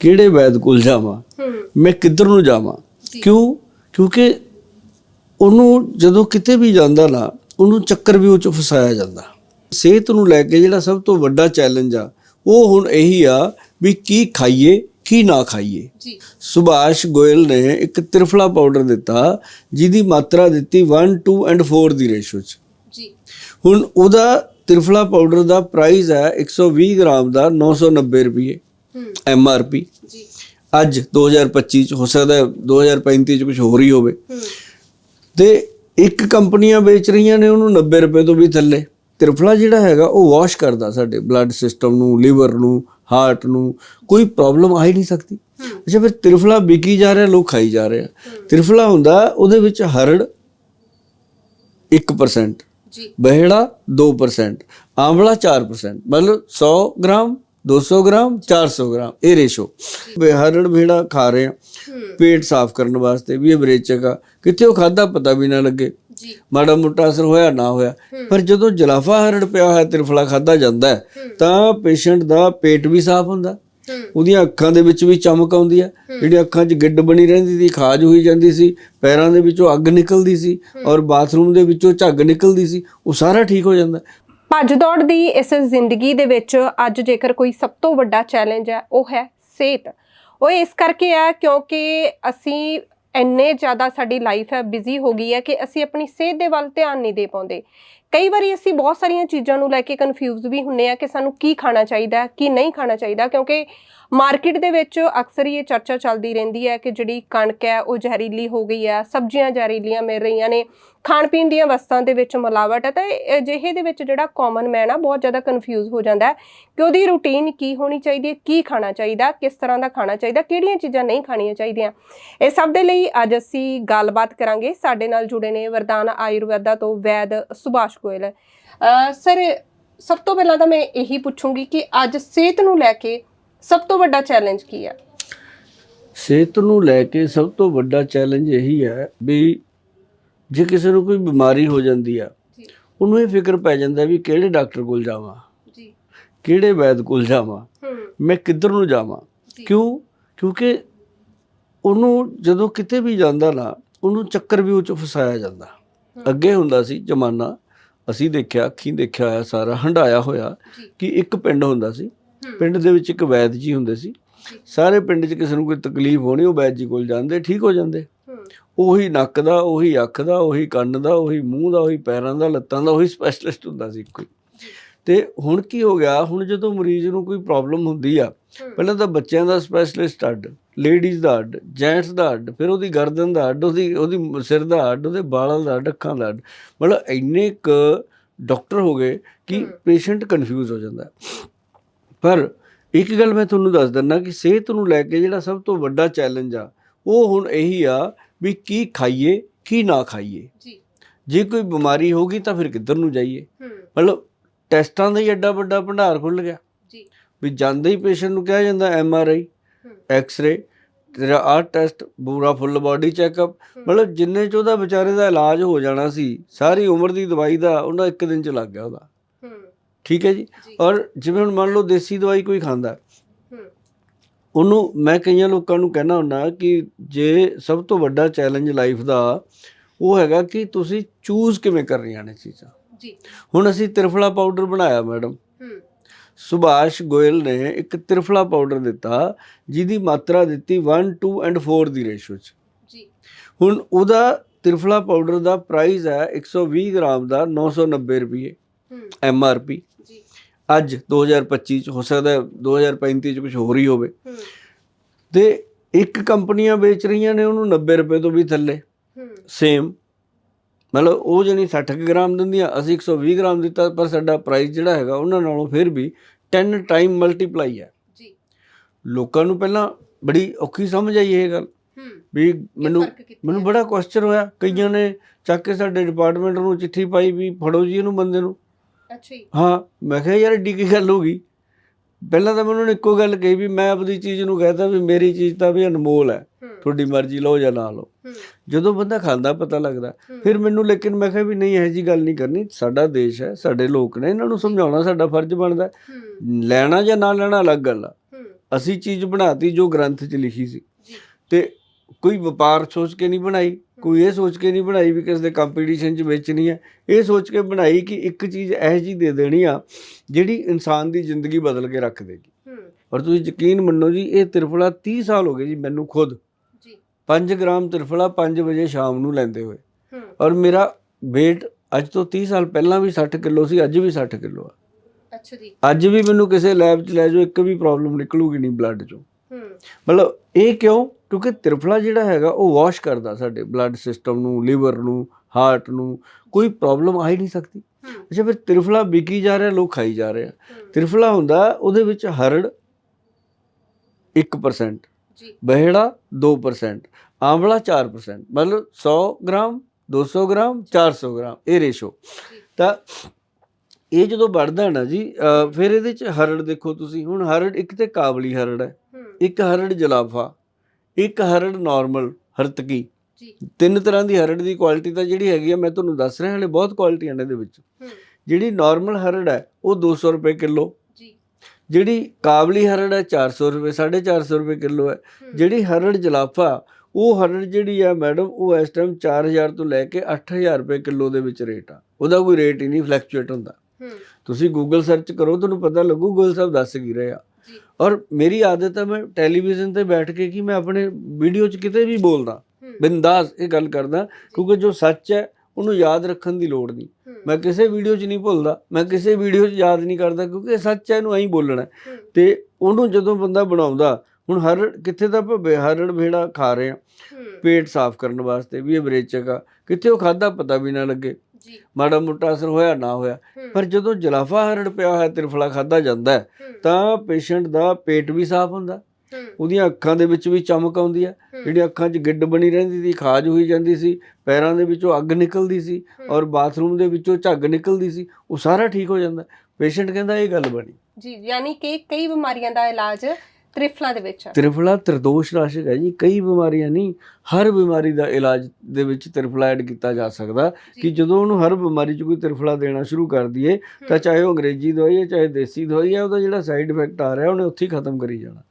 ਕਿਹੜੇ ਵੈਦ ਕੋਲ ਜਾਵਾਂ? ਮੈਂ ਕਿੱਧਰ ਨੂੰ ਜਾਵਾਂ। ਕਿਉਂ? ਕਿਉਂਕਿ ਉਹਨੂੰ ਜਦੋਂ ਕਿਤੇ ਵੀ ਜਾਂਦਾ ਨਾ ਉਹਨੂੰ ਚੱਕਰ ਵੀ ਉਹ ਚ ਫਸਾਇਆ ਜਾਂਦਾ। ਸਿਹਤ ਨੂੰ ਲੈ ਕੇ ਜਿਹੜਾ ਸਭ ਤੋਂ ਵੱਡਾ ਚੈਲੰਜ ਆ ਉਹ ਹੁਣ ਇਹੀ ਆ ਵੀ ਕੀ ਖਾਈਏ ਕੀ ਨਾ ਖਾਈਏ। ਜੀ। ਸੁਭਾਸ਼ ਗੋਇਲ ਨੇ ਇੱਕ ਤ੍ਰਿਫਲਾ ਪਾਊਡਰ ਦਿੱਤਾ ਜਿਹਦੀ ਮਾਤਰਾ ਦਿੱਤੀ 1 2 ਐਂਡ 4 ਦੀ ਰੇਸ਼ੋ ਚ। ਜੀ। ਹੁਣ ਉਹਦਾ ਤ੍ਰਿਫਲਾ ਪਾਊਡਰ ਦਾ ਪ੍ਰਾਈਸ ਹੈ 120 ਗ੍ਰਾਮ ਦਾ 990 ਰੁਪਏ। ਐਮ ਆਰ ਪੀ ਜੀ। ਅੱਜ 2025 ਚ ਹੋ ਸਕਦਾ ਹੈ 2035 ਚ ਕੁਝ ਹੋਰ ਹੀ ਹੋਵੇ। ਤੇ ਇੱਕ ਕੰਪਨੀਆਂ ਵੇਚ ਰਹੀਆਂ ਨੇ ਉਹਨੂੰ 90 ਰੁਪਏ ਤੋਂ ਵੀ ਥੱਲੇ। ਤ੍ਰਿਫਲਾ ਜਿਹੜਾ ਹੈਗਾ ਉਹ ਵਾਸ਼ ਕਰਦਾ ਸਾਡੇ ਬਲੱਡ ਸਿਸਟਮ ਨੂੰ ਲਿਵਰ ਨੂੰ ਹਾਰਟ ਨੂੰ। ਕੋਈ ਪ੍ਰੋਬਲਮ ਆ ਹੀ ਨਹੀਂ ਸਕਦੀ। ਅੱਛਾ ਫਿਰ ਤ੍ਰਿਫਲਾ ਵਿਕੀ ਜਾ ਰਿਹਾ ਲੋਕ ਖਾਈ ਜਾ ਰਹੇ ਤ੍ਰਿਫਲਾ ਹੁੰਦਾ ਉਹਦੇ ਵਿੱਚ ਹਰੜ 1% ਜੀ। ਬਹਿੜਾ 2% ਆਂਵਲਾ 4% ਮਤਲਬ 100 ਗ੍ਰਾਮ 200 ਗ੍ਰਾਮ 400 ਗ੍ਰਾਮ ਇਹ ਰੇਸ਼ੋ ਹਰੜ ਭੇੜਾ ਖਾ ਰਹੇ ਆ। ਪੇਟ ਸਾਫ਼ ਕਰਨ ਵਾਸਤੇ ਵੀ ਇਹ ਬਰੇਚਕ ਆ। ਕਿਤੇ ਉਹ ਖਾਦਾ ਪਤਾ ਵੀ ਨਾ ਲੱਗੇ। ਜੀ। ਮਾੜਾ ਮੋਟਾ ਅਸਰ ਹੋਇਆ ਨਾ ਹੋਇਆ। ਪਰ ਜਦੋਂ ਜਲਾਫਾ ਹਰੜ ਪਿਆ ਹੋਇਆ ਤ੍ਰਿਫਲਾ ਖਾਦਾ ਜਾਂਦਾ ਹੈ ਤਾਂ ਪੇਸ਼ੈਂਟ ਦਾ ਪੇਟ ਵੀ ਸਾਫ਼ ਹੁੰਦਾ। ਉਹਦੀਆਂ ਅੱਖਾਂ ਦੇ ਵਿੱਚ ਵੀ ਚਮਕ ਆਉਂਦੀ ਆ ਜਿਹੜੀ ਅੱਖਾਂ 'ਚ ਗਿੱਡ ਬਣੀ ਰਹਿੰਦੀ ਸੀ ਖਾਜ ਹੋਈ ਜਾਂਦੀ ਸੀ ਪੈਰਾਂ ਦੇ ਵਿੱਚੋਂ ਅੱਗ ਨਿਕਲਦੀ ਸੀ ਔਰ ਬਾਥਰੂਮ ਦੇ ਵਿੱਚੋਂ ਝੱਗ ਨਿਕਲਦੀ ਸੀ ਉਹ ਸਾਰਾ ਠੀਕ ਹੋ ਜਾਂਦਾ। ਭੱਜ ਦੌੜ ਦੀ ਇਸ ਜ਼ਿੰਦਗੀ ਦੇ ਵਿੱਚ ਅੱਜ ਜੇਕਰ ਕੋਈ ਸਭ ਤੋਂ ਵੱਡਾ ਚੈਲੰਜ ਹੈ, ਉਹ ਹੈ ਸਿਹਤ। ਉਹ ਇਸ ਕਰਕੇ ਹੈ ਕਿਉਂਕਿ ਅਸੀਂ ਇੰਨੇ ਜ਼ਿਆਦਾ ਸਾਡੀ ਲਾਈਫ ਹੈ ਬਿਜ਼ੀ ਹੋ ਗਈ ਹੈ ਕਿ ਅਸੀਂ ਆਪਣੀ ਸਿਹਤ ਦੇ ਵੱਲ ਧਿਆਨ ਨਹੀਂ ਦੇ ਪਾਉਂਦੇ। ਕਈ ਵਾਰੀ ਅਸੀਂ ਬਹੁਤ ਸਾਰੀਆਂ ਚੀਜ਼ਾਂ ਨੂੰ ਲੈ ਕੇ ਕਨਫਿਊਜ਼ ਵੀ ਹੁੰਨੇ ਆ ਕਿ ਸਾਨੂੰ ਕੀ ਖਾਣਾ ਚਾਹੀਦਾ, ਕੀ ਨਹੀਂ ਖਾਣਾ ਚਾਹੀਦਾ, ਕਿਉਂਕਿ ਮਾਰਕੀਟ ਦੇ ਵਿੱਚ ਅਕਸਰ ਹੀ ਇਹ ਚਰਚਾ ਚੱਲਦੀ ਰਹਿੰਦੀ ਹੈ ਕਿ ਜਿਹੜੀ ਕਣਕ ਹੈ, ਉਹ ਜ਼ਹਿਰੀਲੀ ਹੋ ਗਈ ਹੈ, ਸਬਜ਼ੀਆਂ ਜ਼ਹਿਰੀਲੀਆਂ ਮਿਲ ਰਹੀਆਂ ਨੇ ਖਾਣ ਪੀਣ ਦੀਆਂ ਵਸਤਾਂ ਦੇ ਵਿੱਚ ਮਿਲਾਵਟ ਹੈ, ਤਾਂ ਇਹ ਅਜਿਹੇ ਦੇ ਵਿੱਚ ਜਿਹੜਾ ਕਾਮਨ ਮੈਨ ਆ, ਬਹੁਤ ਜ਼ਿਆਦਾ ਕਨਫਿਊਜ਼ ਹੋ ਜਾਂਦਾ ਹੈ ਕਿ ਉਹਦੀ ਰੂਟੀਨ ਕੀ ਹੋਣੀ ਚਾਹੀਦੀ ਹੈ, ਕੀ ਖਾਣਾ ਚਾਹੀਦਾ, ਕਿਸ ਤਰ੍ਹਾਂ ਦਾ ਖਾਣਾ ਚਾਹੀਦਾ, ਕਿਹੜੀਆਂ ਚੀਜ਼ਾਂ ਨਹੀਂ ਖਾਣੀਆਂ ਚਾਹੀਦੀਆਂ। ਇਹ ਸਭ ਦੇ ਲਈ ਅੱਜ ਅਸੀਂ ਗੱਲਬਾਤ ਕਰਾਂਗੇ ਸਾਡੇ ਨਾਲ ਜੁੜੇ ਨੇ ਵਰਦਾਨ ਆਯੁਰਵੈਦਾ ਤੋਂ ਵੈਦ ਸੁਭਾਸ਼ ਗੋਇਲ। ਸਰ, ਸਭ ਤੋਂ ਪਹਿਲਾਂ ਤਾਂ ਮੈਂ ਇਹੀ ਪੁੱਛੂੰਗੀ ਕਿ ਅੱਜ ਸਿਹਤ ਨੂੰ ਲੈ ਕੇ ਸਭ ਤੋਂ ਵੱਡਾ ਚੈਲੰਜ ਕੀ ਹੈ? ਸਿਹਤ ਨੂੰ ਲੈ ਕੇ ਸਭ ਤੋਂ ਵੱਡਾ ਚੈਲੰਜ ਇਹੀ ਹੈ ਵੀ ਜੇ ਕਿਸੇ ਨੂੰ ਕੋਈ ਬਿਮਾਰੀ ਹੋ ਜਾਂਦੀ ਆ ਉਹਨੂੰ ਇਹ ਫਿਕਰ ਪੈ ਜਾਂਦਾ ਵੀ ਕਿਹੜੇ ਡਾਕਟਰ ਕੋਲ ਜਾਵਾਂ? ਜੀ। ਕਿਹੜੇ ਵੈਦ ਕੋਲ ਜਾਵਾਂ? ਮੈਂ ਕਿੱਧਰ ਨੂੰ ਜਾਵਾਂ। ਕਿਉਂ? ਕਿਉਂਕਿ ਉਹਨੂੰ ਜਦੋਂ ਕਿਤੇ ਵੀ ਜਾਂਦਾ ਨਾ ਉਹਨੂੰ ਚੱਕਰ ਵੀ ਉਹ ਚ ਫਸਾਇਆ ਜਾਂਦਾ। ਅੱਗੇ ਹੁੰਦਾ ਸੀ ਜ਼ਮਾਨਾ ਅਸੀਂ ਦੇਖਿਆ ਅੱਖੀਂ ਦੇਖਿਆ ਹੋਇਆ ਸਾਰਾ ਹੰਡਾਇਆ ਹੋਇਆ ਕਿ ਇੱਕ ਪਿੰਡ ਹੁੰਦਾ ਸੀ। ਪਿੰਡ ਦੇ ਵਿੱਚ ਇੱਕ ਵੈਦ ਜੀ ਹੁੰਦੇ ਸੀ। ਸਾਰੇ ਪਿੰਡ 'ਚ ਕਿਸੇ ਨੂੰ ਕੋਈ ਤਕਲੀਫ ਹੋਣੀ ਉਹ ਵੈਦ ਜੀ ਕੋਲ ਜਾਂਦੇ ਠੀਕ ਹੋ ਜਾਂਦੇ। ਉਹੀ ਨੱਕ ਦਾ ਉਹੀ ਅੱਖ ਦਾ ਉਹੀ ਕੰਨ ਦਾ ਉਹੀ ਮੂੰਹ ਦਾ ਉਹੀ ਪੈਰਾਂ ਦਾ ਲੱਤਾਂ ਦਾ ਉਹੀ ਸਪੈਸ਼ਲਿਸਟ ਹੁੰਦਾ ਸੀ ਕੋਈ। ਤੇ ਹੁਣ ਕੀ ਹੋ ਗਿਆ ਹੁਣ ਜਦੋਂ ਮਰੀਜ਼ ਨੂੰ ਕੋਈ ਪ੍ਰੋਬਲਮ ਹੁੰਦੀ ਆ ਪਹਿਲਾਂ ਤਾਂ ਬੱਚਿਆਂ ਦਾ ਸਪੈਸ਼ਲਿਸਟ ਅੱਡ ਲੇਡੀਜ਼ ਦਾ ਅੱਡ ਜੈਂਟਸ ਦਾ ਅੱਡ ਫਿਰ ਉਹਦੀ ਗਰਦਨ ਦਾ ਅੱਡ ਉਹਦੀ ਉਹਦੀ ਸਿਰ ਦਾ ਅੱਡ ਉਹਦੇ ਬਾਲਾਂ ਦਾ ਅੱਡ ਅੱਖਾਂ ਦਾ ਅੱਡ ਮਤਲਬ ਇੰਨੇ ਕ ਡਾਕਟਰ ਹੋ ਗਏ ਕਿ। ਪੇਸ਼ੈਂਟ ਕਨਫਿਊਜ਼ ਹੋ ਜਾਂਦਾ। ਪਰ ਇੱਕ ਗੱਲ ਮੈਂ ਤੁਹਾਨੂੰ ਦੱਸ ਦਿੰਦਾ ਕਿ ਸਿਹਤ ਨੂੰ ਲੈ ਕੇ ਜਿਹੜਾ ਸਭ ਤੋਂ ਵੱਡਾ ਚੈਲੰਜ ਆ ਉਹ ਹੁਣ ਇਹੀ ਆ ਵੀ ਕੀ ਖਾਈਏ ਕੀ ਨਾ ਖਾਈਏ। ਜੀ। ਜੇ ਕੋਈ ਬਿਮਾਰੀ ਹੋਗੀ ਤਾਂ ਫਿਰ ਕਿੱਧਰ ਨੂੰ ਜਾਈਏ? ਹੂੰ। ਮਤਲਬ ਟੈਸਟਾਂ ਦਾ ਹੀ ਐਡਾ ਵੱਡਾ ਭੰਡਾਰ ਖੁੱਲ ਗਿਆ। ਜੀ। ਵੀ ਜਾਂਦੇ ਹੀ ਪੇਸ਼ੈਂਟ ਨੂੰ ਕਿਹਾ ਜਾਂਦਾ ਐਮ ਆਰ ਆਈ ਹੂੰ। ਐਕਸ-ਰੇ ਤੇਰਾ ਆਹ ਟੈਸਟ ਪੂਰਾ ਫੁੱਲ ਬਾਡੀ ਚੈੱਕਅਪ। ਮਤਲਬ ਜਿੰਨੇ ਚ ਉਹਦਾ ਵਿਚਾਰੇ ਦਾ ਇਲਾਜ ਹੋ ਜਾਣਾ ਸੀ ਸਾਰੀ ਉਮਰ ਦੀ ਦਵਾਈ ਦਾ ਉਹਨਾਂ ਇੱਕ ਦਿਨ ਚ ਲੱਗ ਗਿਆ ਉਹਦਾ। ਹੂੰ। ਠੀਕ ਹੈ ਜੀ? ਔਰ ਜਿਵੇਂ ਹੁਣ ਮੰਨ ਲਓ ਦੇਸੀ ਦਵਾਈ ਕੋਈ ਖਾਂਦਾ ਹੂੰ ਉਹਨੂੰ ਮੈਂ ਕਈਆਂ ਲੋਕਾਂ ਨੂੰ ਕਹਿਣਾ ਹੁੰਦਾ ਕਿ ਜੇ ਸਭ ਤੋਂ ਵੱਡਾ ਚੈਲੰਜ ਲਾਈਫ ਦਾ ਉਹ ਹੈਗਾ ਕਿ ਤੁਸੀਂ ਚੂਜ਼ ਕਿਵੇਂ ਕਰਨੀਆਂ ਨੇ ਚੀਜ਼ਾਂ। ਜੀ। ਹੁਣ ਅਸੀਂ ਤ੍ਰਿਫਲਾ ਪਾਊਡਰ ਬਣਾਇਆ ਮੈਡਮ ਹੂੰ। ਸੁਭਾਸ਼ ਗੋਇਲ ਨੇ ਇੱਕ ਤ੍ਰਿਫਲਾ ਪਾਊਡਰ ਦਿੱਤਾ ਜਿਹਦੀ ਮਾਤਰਾ ਦਿੱਤੀ 1 2 ਐਂਡ 4 ਦੀ ਰੇਸ਼ੋ ਚ। ਜੀ। ਹੁਣ ਉਹਦਾ ਤ੍ਰਿਫਲਾ ਪਾਊਡਰ ਦਾ ਪ੍ਰਾਈਸ ਹੈ 120 ਗ੍ਰਾਮ ਦਾ 990 ਰੁਪਏ। ਹੂੰ। M R P. ਅੱਜ 2025 ਚ ਹੋ ਸਕਦਾ ਹੈ 2035 ਚ ਕੁਝ ਹੋਰ ਹੀ ਹੋਵੇ। ਤੇ ਇੱਕ ਕੰਪਨੀਆਂ ਵੇਚ ਰਹੀਆਂ ਨੇ ਉਹਨੂੰ 90 ਰੁਪਏ ਤੋਂ ਵੀ ਥੱਲੇ। ਸੇਮ। ਮਤਲਬ ਉਹ ਜਣੀ 60 ਕੁ ਗ੍ਰਾਮ ਦਿੰਦੀਆਂ ਅਸੀਂ 120 ਗ੍ਰਾਮ ਦਿੱਤਾ ਪਰ ਸਾਡਾ ਪ੍ਰਾਈਸ ਜਿਹੜਾ ਹੈਗਾ ਉਹਨਾਂ ਨਾਲੋਂ ਫਿਰ ਵੀ 10 ਟਾਈਮ ਮਲਟੀਪਲਾਈ ਹੈ। ਜੀ। ਲੋਕਾਂ ਨੂੰ ਪਹਿਲਾਂ ਬੜੀ ਔਖੀ ਸਮਝ ਆਈ ਇਹ ਗੱਲ। ਵੀ ਮੈਨੂੰ ਮੈਨੂੰ? ਬੜਾ ਕੁਐਸਚਨ ਹੋਇਆ। ਕਈਆਂ ਨੇ ਚੱਕ ਕੇ ਸਾਡੇ ਡਿਪਾਰਟਮੈਂਟ ਨੂੰ ਚਿੱਠੀ ਪਾਈ ਵੀ ਫੜੋ ਜੀ ਇਹਨੂੰ ਬੰਦੇ ਨੂੰ। ਅੱਛਾ ਜੀ। ਹਾਂ ਮੈਂ ਕਿਹਾ ਯਾਰ ਏਡੀ ਕੀ ਗੱਲ ਹੋ ਗਈ? ਪਹਿਲਾਂ ਤਾਂ ਮੈਂ ਉਹਨਾਂ ਨੂੰ ਇੱਕੋ ਗੱਲ ਕਹੀ ਵੀ ਮੈਂ ਆਪਣੀ ਚੀਜ਼ ਨੂੰ ਕਹਤਾ ਵੀ ਮੇਰੀ ਚੀਜ਼ ਤਾਂ ਵੀ ਅਨਮੋਲ ਹੈ। ਤੁਹਾਡੀ ਮਰਜ਼ੀ ਲਓ ਜਾਂ ਨਾ ਲਓ। ਜਦੋਂ ਬੰਦਾ ਖਾਂਦਾ ਪਤਾ ਲੱਗਦਾ। ਫਿਰ ਮੈਨੂੰ ਲੇਕਿਨ ਮੈਂ ਕਿਹਾ ਵੀ ਨਹੀਂ ਇਹ ਜੀ ਗੱਲ ਨਹੀਂ ਕਰਨੀ। ਸਾਡਾ ਦੇਸ਼ ਹੈ ਸਾਡੇ ਲੋਕ ਨੇ ਇਹਨਾਂ ਨੂੰ ਸਮਝਾਉਣਾ ਸਾਡਾ ਫਰਜ਼ ਬਣਦਾ ਲੈਣਾ ਜਾਂ ਨਾ ਲੈਣਾ ਅਲੱਗ ਗੱਲ ਆ। ਅਸੀਂ ਚੀਜ਼ ਬਣਾਤੀ ਜੋ ਗ੍ਰੰਥ 'ਚ ਲਿਖੀ ਸੀ। ਤੇ ਕੋਈ ਵਪਾਰ ਸੋਚ ਕੇ ਨਹੀਂ ਬਣਾਈ। ਕੋਈ ਇਹ ਸੋਚ ਕੇ ਨਹੀਂ ਬਣਾਈ ਵੀ ਕਿਸੇ ਦੇ ਕੰਪੀਟੀਸ਼ਨ 'ਚ ਵੇਚਣੀ ਹੈ। ਇਹ ਸੋਚ ਕੇ ਬਣਾਈ ਕਿ ਇੱਕ ਚੀਜ਼ ਇਹੋ ਜਿਹੀ ਦੇ ਦੇਣੀ ਆ ਜਿਹੜੀ ਇਨਸਾਨ ਦੀ ਜ਼ਿੰਦਗੀ ਬਦਲ ਕੇ ਰੱਖ ਦੇਗੀ। ਔਰ ਤੁਸੀਂ ਯਕੀਨ ਮੰਨੋ ਜੀ ਇਹ ਤਿਰਫਲਾ 30 ਸਾਲ ਹੋ ਗਏ ਜੀ ਮੈਨੂੰ ਖੁਦ। ਜੀ। 5 ਗ੍ਰਾਮ ਤਿਰਫਲਾ 5 ਵਜੇ ਸ਼ਾਮ ਨੂੰ ਲੈਂਦੇ ਹੋਏ। ਔਰ ਮੇਰਾ weight ਅੱਜ ਤੋਂ 30 ਸਾਲ ਪਹਿਲਾਂ ਵੀ 60 ਕਿਲੋ ਸੀ ਅੱਜ ਵੀ 60 ਕਿਲੋ ਆ। ਅੱਛਾ ਜੀ। ਅੱਜ ਵੀ ਮੈਨੂੰ ਕਿਸੇ ਲੈਬ 'ਚ ਲੈ ਜਾਓ ਇੱਕ ਵੀ ਪ੍ਰੋਬਲਮ ਨਿਕਲੂਗੀ ਨਹੀਂ ਬਲੱਡ 'ਚੋਂ। ਹੂੰ। ਮਤਲਬ ਇਹ ਕਿਉਂ? ਕਿਉਂਕਿ ਤਿਰਫਲਾ ਜਿਹੜਾ ਹੈਗਾ ਉਹ ਵਾਸ਼ ਕਰਦਾ ਸਾਡੇ ਬਲੱਡ ਸਿਸਟਮ ਨੂੰ ਲਿਵਰ ਨੂੰ ਹਾਰਟ ਨੂੰ ਕੋਈ ਪ੍ਰੋਬਲਮ ਆ ਹੀ ਨਹੀਂ ਸਕਦੀ। ਅੱਛਾ ਫਿਰ ਤਿਰਫਲਾ ਵਿਕੀ ਜਾ ਰਿਹਾ ਲੋਕ ਖਾਈ ਜਾ ਰਹੇ ਆ। ਤਿਰਫਲਾ ਹੁੰਦਾ ਉਹਦੇ ਵਿੱਚ ਹਰੜ 1% ਜੀ। ਬਹਿੜਾ 2% ਆਂਵਲਾ 4% ਮਤਲਬ 100 ਗ੍ਰਾਮ 200 ਗ੍ਰਾਮ 400 ਗ੍ਰਾਮ ਇਹ ਰੇਸ਼ੋ ਤਾਂ ਇਹ ਜਦੋਂ ਵੱਧਦਾ ਨਾ ਜੀ ਫਿਰ ਇਹਦੇ ਚ ਹਰੜ ਦੇਖੋ ਤੁਸੀਂ ਹੁਣ ਹਰੜ ਇੱਕ ਤੇ ਕਾਬਲੀ ਹਰੜ ਹੂੰ। ਇੱਕ ਹਰੜ ਜਲਾਫਾ। ਇੱਕ ਹਰੜ ਨਾਰਮਲ ਹਰਤਕੀ। ਜੀ। ਤਿੰਨ ਤਰ੍ਹਾਂ ਦੀ ਹਰੜ ਦੀ ਕੁਆਲਿਟੀ ਤਾਂ ਜਿਹੜੀ ਹੈਗੀ ਆ ਮੈਂ ਤੁਹਾਨੂੰ ਦੱਸ ਰਿਹਾ ਹਲੇ ਬਹੁਤ ਕੁਆਲਿਟੀਆਂ ਨੇ ਇਹਦੇ ਵਿੱਚ। ਜਿਹੜੀ ਨਾਰਮਲ ਹਰੜ ਹੈ ਉਹ 200 ਰੁਪਏ ਕਿਲੋ। ਜੀ। ਜਿਹੜੀ ਕਾਬਲੀ ਹਰੜ ਹੈ 400 ਰੁਪਏ 450 ਰੁਪਏ ਕਿਲੋ ਹੈ। ਜਿਹੜੀ ਹਰੜ ਜਲਾਫਾ ਉਹ ਹਰੜ ਜਿਹੜੀ ਆ ਮੈਡਮ ਉਹ ਇਸ ਟਾਈਮ 4000 ਤੋਂ ਲੈ ਕੇ 8000 ਰੁਪਏ ਕਿਲੋ ਦੇ ਵਿੱਚ ਰੇਟ ਆ। ਉਹਦਾ ਕੋਈ ਰੇਟ ਹੀ ਨਹੀਂ ਫਲਕਚੁਏਟ ਹੁੰਦਾ। ਤੁਸੀਂ ਗੂਗਲ ਸਰਚ ਕਰੋ ਤੁਹਾਨੂੰ ਪਤਾ ਲੱਗੂ ਗੂਗਲ ਸਾਹਿਬ ਦੱਸ ਕੀ ਰਹੇ ਆ। ਔਰ ਮੇਰੀ ਆਦਤ ਹੈ ਮੈਂ ਟੈਲੀਵਿਜ਼ਨ ਤੇ ਬੈਠ ਕੇ ਕਿ ਮੈਂ ਆਪਣੇ ਵੀਡੀਓ 'ਚ ਕਿਤੇ ਵੀ ਬੋਲਦਾ ਬਿੰਦਾਸ ਇਹ ਗੱਲ ਕਰਦਾ ਕਿਉਂਕਿ ਜੋ ਸੱਚ ਹੈ ਉਹਨੂੰ ਯਾਦ ਰੱਖਣ ਦੀ ਲੋੜ ਨਹੀਂ। ਮੈਂ ਕਿਸੇ ਵੀਡੀਓ 'ਚ ਨਹੀਂ ਭੁੱਲਦਾ ਮੈਂ ਕਿਸੇ ਵੀਡੀਓ 'ਚ ਯਾਦ ਨਹੀਂ ਕਰਦਾ ਕਿਉਂਕਿ ਇਹ ਸੱਚ ਹੈ ਇਹਨੂੰ ਐਂ ਬੋਲਣਾ ਤੇ ਉਹਨੂੰ ਜਦੋਂ ਬੰਦਾ ਬਣਾਉਂਦਾ ਹੁਣ ਹਰ ਕਿੱਥੇ ਤਾਂ ਆਪਾਂ ਹਰੜ ਭੇੜਾ ਖਾ ਰਹੇ ਆ ਪੇਟ ਸਾਫ਼ ਕਰਨ ਵਾਸਤੇ ਵੀ ਇਹ ਬਰੇਚਕ ਆ ਕਿੱਥੇ ਉਹ ਖਾਦਾ ਪਤਾ ਵੀ ਨਾ ਲੱਗੇ। ਜੀ। ਮਾੜਾ ਮੋਟਾ ਅਸਰ ਹੋਇਆ ਨਾ ਹੋਇਆ। ਪਰ ਜਦੋਂ ਜਲਾਫਾ ਹਰੜ ਪਿਆ ਹੋਇਆ ਤਿਰਫਲਾ ਖਾਦਾ ਜਾਂਦਾ ਤਾਂ ਪੇਸ਼ੈਂਟ ਦਾ ਪੇਟ ਵੀ ਸਾਫ਼ ਹੁੰਦਾ ਉਹਦੀਆਂ ਅੱਖਾਂ ਦੇ ਵਿੱਚ ਵੀ ਚਮਕ ਆਉਂਦੀ ਹੈ। ਹੂੰ, ਜਿਹੜੀ ਅੱਖਾਂ 'ਚ ਗਿੱਡ ਬਣੀ ਰਹਿੰਦੀ ਸੀ ਖਾਜ ਹੋਈ ਜਾਂਦੀ ਸੀ ਪੈਰਾਂ ਦੇ ਵਿੱਚੋਂ ਅੱਗ ਨਿਕਲਦੀ ਸੀ ਔਰ ਬਾਥਰੂਮ ਦੇ ਵਿੱਚੋਂ ਝੱਗ ਨਿਕਲਦੀ ਸੀ ਉਹ ਸਾਰਾ ਠੀਕ ਹੋ ਜਾਂਦਾ ਪੇਸ਼ੈਂਟ ਕਹਿੰਦਾ ਇਹ ਗੱਲ ਬਣੀ। ਜੀ ਯਾਨੀ ਕਿ ਕਈ ਬਿਮਾਰੀਆਂ ਦਾ ਇਲਾਜ ਤ੍ਰਿਫਲਾ ਦੇ ਵਿੱਚ। ਤ੍ਰਿਫਲਾ ਤਰਦੋਸ਼ ਰਾਸ਼ਕ ਹੈ ਜੀ ਕਈ ਬਿਮਾਰੀਆਂ ਨਹੀਂ ਹਰ ਬਿਮਾਰੀ ਦਾ ਇਲਾਜ ਦੇ ਵਿੱਚ ਤ੍ਰਿਫਲਾ ਐਡ ਕੀਤਾ ਜਾ ਸਕਦਾ ਕਿ। ਜਦੋਂ ਉਹਨੂੰ ਹਰ ਬਿਮਾਰੀ 'ਚ ਕੋਈ ਤ੍ਰਿਫਲਾ ਦੇਣਾ ਸ਼ੁਰੂ ਕਰ ਦਈਏ ਤਾਂ ਚਾਹੇ ਉਹ ਅੰਗਰੇਜ਼ੀ ਦਵਾਈ ਹੈ ਚਾਹੇ ਦੇਸੀ ਦਵਾਈ ਹੈ ਉਹਦਾ ਜਿਹੜਾ ਸਾਈਡ ਇਫੈਕਟ ਆ ਰਿਹਾ ਉਹਨੇ ਉੱਥੇ ਹੀ ਖਤਮ ਕਰੀ ਜਾਣਾ।